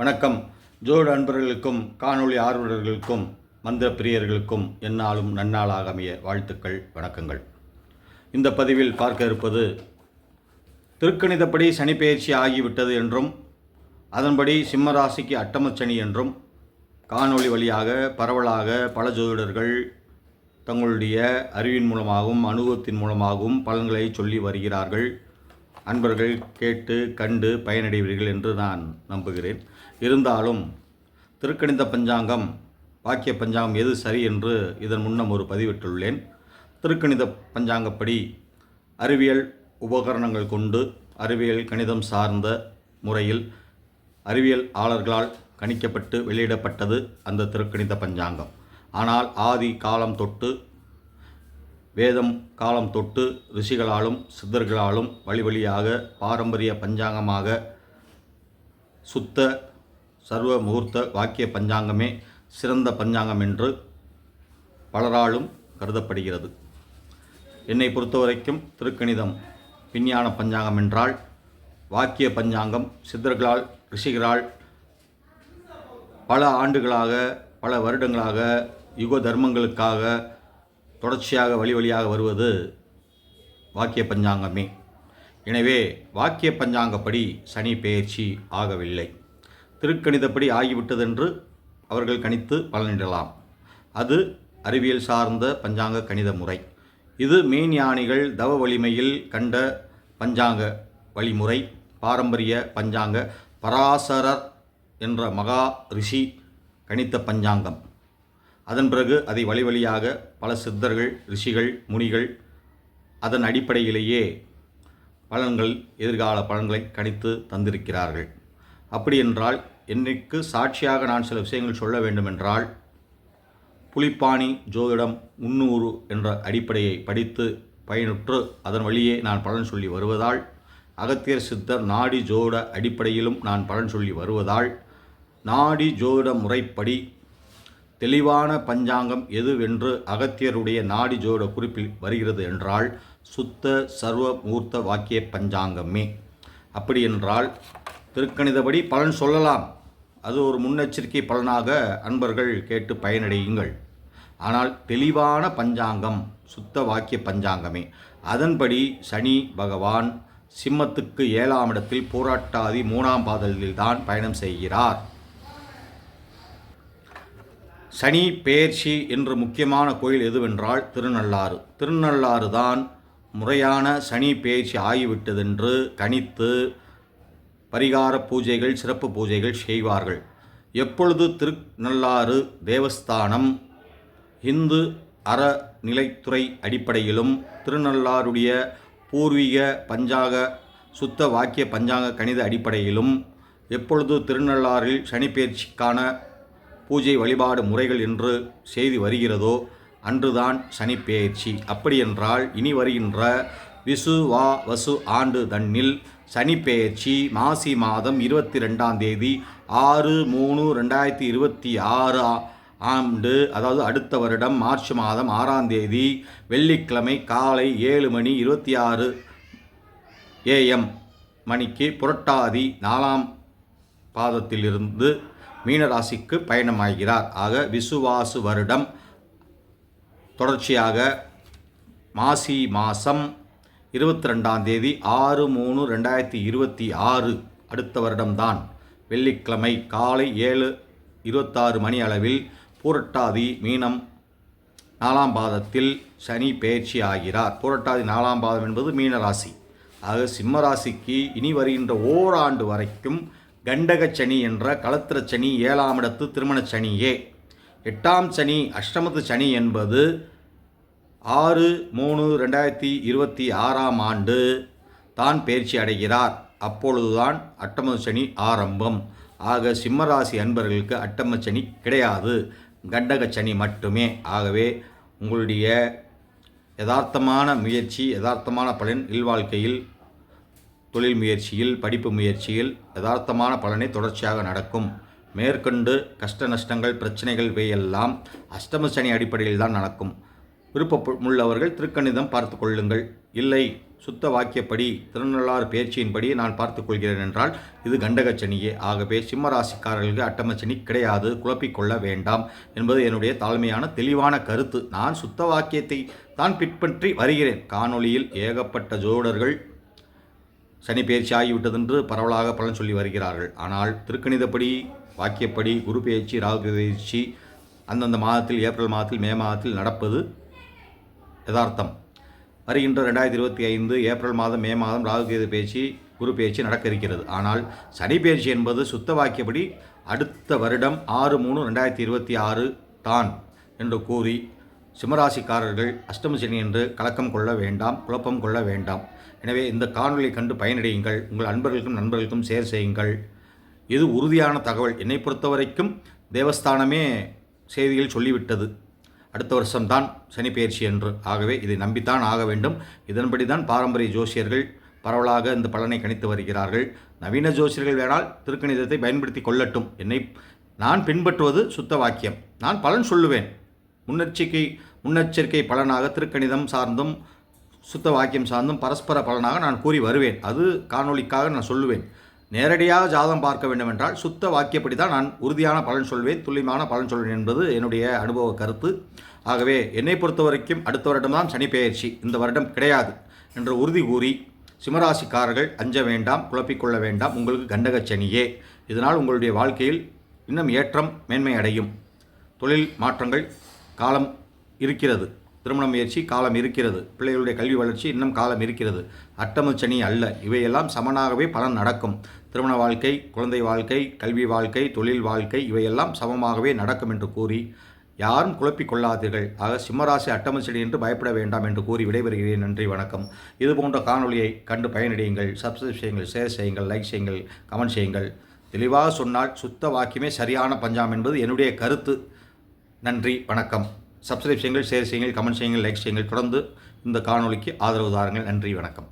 வணக்கம். ஜோடு அன்பர்களுக்கும் காணொளி ஆர்வலர்களுக்கும் மந்திர பிரியர்களுக்கும் என்னாலும் நன்னாளாக அமைய வாழ்த்துக்கள் வணக்கங்கள். இந்த பதிவில் பார்க்க இருப்பது திருக்கணிதப்படி சனிப்பெயர்ச்சி ஆகிவிட்டது என்றும் அதன்படி சிம்மராசிக்கு அட்டமச்சனி என்றும் காணொளி வழியாக பரவலாக பல ஜோதிடர்கள் தங்களுடைய அறிவின் மூலமாகவும் அனுபவத்தின் மூலமாகவும் பலன்களை சொல்லி வருகிறார்கள். அன்பர்கள் கேட்டு கண்டு பயனடைவீர்கள் என்று நான் நம்புகிறேன். இருந்தாலும் திருக்கணித பஞ்சாங்கம் வாக்கிய பஞ்சாங்கம் எது சரி என்று இதன் முன்னம் ஒரு பதிவிட்டுள்ளேன். திருக்கணித பஞ்சாங்கப்படி அறிவியல் உபகரணங்கள் கொண்டு அறிவியல் கணிதம் சார்ந்த முறையில் அறிவியல் ஆளர்களால் கணிக்கப்பட்டு வெளியிடப்பட்டது அந்த திருக்கணித பஞ்சாங்கம். ஆனால் ஆதி காலம் தொட்டு வேதம் காலம் தொட்டு ரிஷிகளாலும் சித்தர்களாலும் வழி வழியாக பாரம்பரிய பஞ்சாங்கமாக சுத்த சர்வ முகூர்த்த வாக்கிய பஞ்சாங்கமே சிறந்த பஞ்சாங்கம் என்று பலராலும் கருதப்படுகிறது. என்னை பொறுத்தவரைக்கும் திருக்கணிதம் விஞ்ஞான பஞ்சாங்கம் என்றால் வாக்கிய பஞ்சாங்கம் சித்தர்களால் ரிஷிகளால் பல ஆண்டுகளாக பல வருடங்களாக யுக தர்மங்களுக்காக தொடர்ச்சியாக வழி வழியாக வருவது வாக்கிய பஞ்சாங்கமே. எனவே வாக்கிய பஞ்சாங்கப்படி சனி பெயர்ச்சி ஆகவில்லை. திருக்கணிதப்படி ஆகிவிட்டதென்று அவர்கள் கணித்து பலனிடலாம். அது அறிவியல் சார்ந்த பஞ்சாங்க கணித முறை. இது மெய்ஞானிகள் தவ வலிமையில் கண்ட பஞ்சாங்க வழிமுறை. பாரம்பரிய பஞ்சாங்க பராசரர் என்ற மகா ரிஷி கணித்த பஞ்சாங்கம். அதன் பிறகு அதை வழி வழியாக பல சித்தர்கள் ரிஷிகள் முனிகள் அதன் அடிப்படையிலேயே பலன்கள் எதிர்கால பலன்களை கணித்து தந்திருக்கிறார்கள். அப்படி என்றால் என்னைக்கு சாட்சியாக நான் சில விஷயங்கள் சொல்ல வேண்டுமென்றால் புலிப்பாணி ஜோதிடம் முன்னூறு என்ற அடிப்படையை படித்து பயனுற்று அதன் வழியே நான் பலன் சொல்லி வருவதால் அகத்தியர் சித்தர் நாடி ஜோட அடிப்படையிலும் நான் பலன் சொல்லி வருவதால் நாடி ஜோதிட முறைப்படி தெளிவான பஞ்சாங்கம் எதுவென்று அகத்தியருடைய நாடி ஜோட குறிப்பில் வருகிறது என்றால் சுத்த சர்வ மூர்த்த வாக்கிய பஞ்சாங்கமே. அப்படி என்றால் திருக்கணிதபடி பலன் சொல்லலாம். அது ஒரு முன்னெச்சரிக்கை பலனாக அன்பர்கள் கேட்டு பயனடையுங்கள். ஆனால் தெளிவான பஞ்சாங்கம் சுத்த வாக்கிய பஞ்சாங்கமே. அதன்படி சனி பகவான் சிம்மத்துக்கு ஏழாம் இடத்தில் போராட்டாதி மூணாம் பாதலில் தான் பயணம் செய்கிறார். சனி பெயர்ச்சி என்று முக்கியமான கோயில் எதுவென்றால் திருநள்ளாறு. திருநள்ளாறு தான் முறையான சனி பெயர்ச்சி ஆகிவிட்டதென்று கணித்து பரிகார பூஜைகள் சிறப்பு பூஜைகள் செய்வார்கள். எப்பொழுது திருநள்ளாறு தேவஸ்தானம் இந்து அறநிலைத்துறை அடிப்படையிலும் திருநள்ளாருடைய பூர்வீக பஞ்சாக சுத்த வாக்கிய பஞ்சாங்க கணித அடிப்படையிலும் எப்பொழுது திருநள்ளாறில் சனிப்பெயர்ச்சிக்கான பூஜை வழிபாடு முறைகள் என்று செய்து வருகிறதோ அன்றுதான் சனிப்பெயர்ச்சி அப்படியென்றால் இனி வருகின்ற விசு வா வசு ஆண்டு தன்னில் சனிப்பெயர்ச்சி மாசி மாதம் இருபத்தி ரெண்டாம் தேதி ஆறு மூணு ரெண்டாயிரத்தி இருபத்தி ஆறு ஆண்டு அதாவது அடுத்த வருடம் மார்ச் மாதம் ஆறாம் தேதி வெள்ளிக்கிழமை காலை ஏழு மணி இருபத்தி ஆறு ஏஎம் மணிக்கு புரட்டாதி நாலாம் பாதத்திலிருந்து மீனராசிக்கு பயணமாகிறார். ஆக விசுவாசு வருடம் தொடர்ச்சியாக மாசி மாதம் இருபத்தி ரெண்டாம் தேதி ஆறு மூணு ரெண்டாயிரத்தி இருபத்தி ஆறு அடுத்த வருடம்தான். வெள்ளிக்கிழமை காலை ஏழு இருபத்தாறு மணி அளவில் பூரட்டாதி மீனம் நாலாம் பாதத்தில் சனி பயிற்சி ஆகிறார். பூரட்டாதி நாலாம் பாதம் என்பது மீனராசி. ஆக சிம்மராசிக்கு இனி வருகின்ற ஓராண்டு வரைக்கும் கண்டக சனி என்ற களத்திர சனி ஏழாம் இடத்து திருமண சனியே எட்டாம் சனி அஷ்டமத்து சனி என்பது ஆறு மூணு ரெண்டாயிரத்தி இருபத்தி ஆறாம் ஆண்டு தான் பயிற்சி அடைகிறார். அப்பொழுதுதான் அட்டம சனி ஆரம்பம். ஆக சிம்மராசி அன்பர்களுக்கு அட்டம சனி கிடையாது. கண்டக சனி மட்டுமே. ஆகவே உங்களுடைய யதார்த்தமான முயற்சி யதார்த்தமான பலன் இல்வாழ்க்கையில் தொழில் முயற்சியில் படிப்பு முயற்சியில் யதார்த்தமான பலனை தொடர்ச்சியாக நடக்கும். மேற்கொண்டு கஷ்ட நஷ்டங்கள் பிரச்சனைகள் இவையெல்லாம் அஷ்டம சனி அடிப்படையில் தான் நடக்கும். விருப்பமுள்ளவர்கள் திருக்கணிதம் பார்த்து கொள்ளுங்கள். இல்லை சுத்த வாக்கியப்படி திருநள்ளாறு பேச்சியின்படி நான் பார்த்து கொள்கிறேன் என்றால் இது கண்டகச்சனியே ஆகவே சிம்ம ராசிக்காரர்களுக்கு அட்டமச்சனி கிடையாது குழப்பிக்கொள்ள வேண்டாம் என்பது என்னுடைய தாழ்மையான தெளிவான கருத்து. நான் சுத்த வாக்கியத்தை தான் பின்பற்றி வருகிறேன். காணொளியில் ஏகப்பட்ட ஜோடர்கள் சனி பயிற்சி ஆகிவிட்டதென்று பரவலாக பலன் சொல்லி வருகிறார்கள். ஆனால் திருக்கணிதப்படி வாக்கியப்படி குரு பயிற்சி ராகு பயிற்சி அந்தந்த மாதத்தில் ஏப்ரல் மாதத்தில் மே மாதத்தில் நடப்பது யதார்த்தம். வருகின்ற ரெண்டாயிரத்தி இருபத்தி ஐந்து ஏப்ரல் மாதம் மே மாதம் ராகுகேது பேச்சு குரு பேச்சு நடக்க இருக்கிறது. ஆனால் சனி பேச்சு என்பது சுத்த வாக்கியப்படி அடுத்த வருடம் ஆறு மூணு ரெண்டாயிரத்தி இருபத்தி ஆறு தான் என்று கூறி சிம்மராசிக்காரர்கள் அஷ்டம சனி என்று கலக்கம் கொள்ள வேண்டாம் குழப்பம் கொள்ள வேண்டாம். எனவே இந்த காணொலியை கண்டு பயனடையுங்கள் உங்கள் அன்பர்களுக்கும் நண்பர்களுக்கும் ஷேர் செய்யுங்கள். இது உறுதியான தகவல். என்னை பொறுத்தவரைக்கும் தேவஸ்தானமே செய்திகள் சொல்லிவிட்டது. அடுத்த வருஷம்தான் சனி பயிற்சி என்று. ஆகவே இதை நம்பித்தான் ஆக வேண்டும். இதன்படி தான் பாரம்பரிய ஜோசியர்கள் பரவலாக இந்த பலனை கணித்து வருகிறார்கள். நவீன ஜோசியர்கள் வேணால் திருக்கணிதத்தை பயன்படுத்தி கொள்ளட்டும். என்னை நான் பின்பற்றுவது சுத்த வாக்கியம். நான் பலன் சொல்லுவேன். முன்னெச்சரிக்கை முன்னெச்சரிக்கை பலனாக திருக்கணிதம் சார்ந்தும் சுத்த வாக்கியம் சார்ந்தும் பரஸ்பர பலனாக நான் கூறி வருவேன். அது காணொளிக்காக நான் சொல்லுவேன். நேரடியாக ஜாதகம் பார்க்க வேண்டுமென்றால் சுத்த வாக்கியப்படி தான் நான் உறுதியான பலன் சொல்வேன் துல்லியமான பலன் சொல்வேன் என்பது என்னுடைய அனுபவ கருத்து. ஆகவே என்னை பொறுத்த வரைக்கும் அடுத்த வருடம்தான் சனி பெயர்ச்சி. இந்த வருடம் கிடையாது என்று உறுதி கூறி சிம்மராசிக்காரர்கள் அஞ்ச வேண்டாம் குழப்பிக்கொள்ள வேண்டாம். உங்களுக்கு கண்டக சனியே. இதனால் உங்களுடைய வாழ்க்கையில் இன்னும் ஏற்றம் மேன்மை அடையும். தொழில் மாற்றங்கள் காலம் இருக்கிறது. திருமண முயற்சி காலம் இருக்கிறது. பிள்ளைகளுடைய கல்வி வளர்ச்சி இன்னும் காலம் இருக்கிறது. அட்டமச்சனி அல்ல. இவையெல்லாம் சமனாகவே பலன் நடக்கும். திருமண வாழ்க்கை குழந்தை வாழ்க்கை கல்வி வாழ்க்கை தொழில் வாழ்க்கை இவையெல்லாம் சமமாகவே நடக்கும் என்று கூறி யாரும் குழப்பிக் கொள்ளாதீர்கள். ஆக சிம்மராசி அட்டமச்செடி என்று பயப்பட வேண்டாம் என்று கூறி விடைபெறுகிறேன். நன்றி வணக்கம். இது போன்ற காணொலியை கண்டு பயனடையுங்கள். சப்ஸ்கிரைப் செய்யுங்கள் ஷேர் செய்யுங்கள் லைக் செய்யுங்கள் கமெண்ட் செய்யுங்கள். தெளிவாக சொன்னால் சுத்த வாக்கியமே சரியான பஞ்சாம் என்பது என்னுடைய கருத்து. நன்றி வணக்கம். சப்ஸ்கிரைப் செய்யுங்கள் ஷேர் செய்யுங்கள் கமெண்ட் செய்யுங்கள் லைக் செய்யுங்கள். தொடர்ந்து இந்த காணொலிக்கு ஆதரவு தாருங்கள். நன்றி வணக்கம்.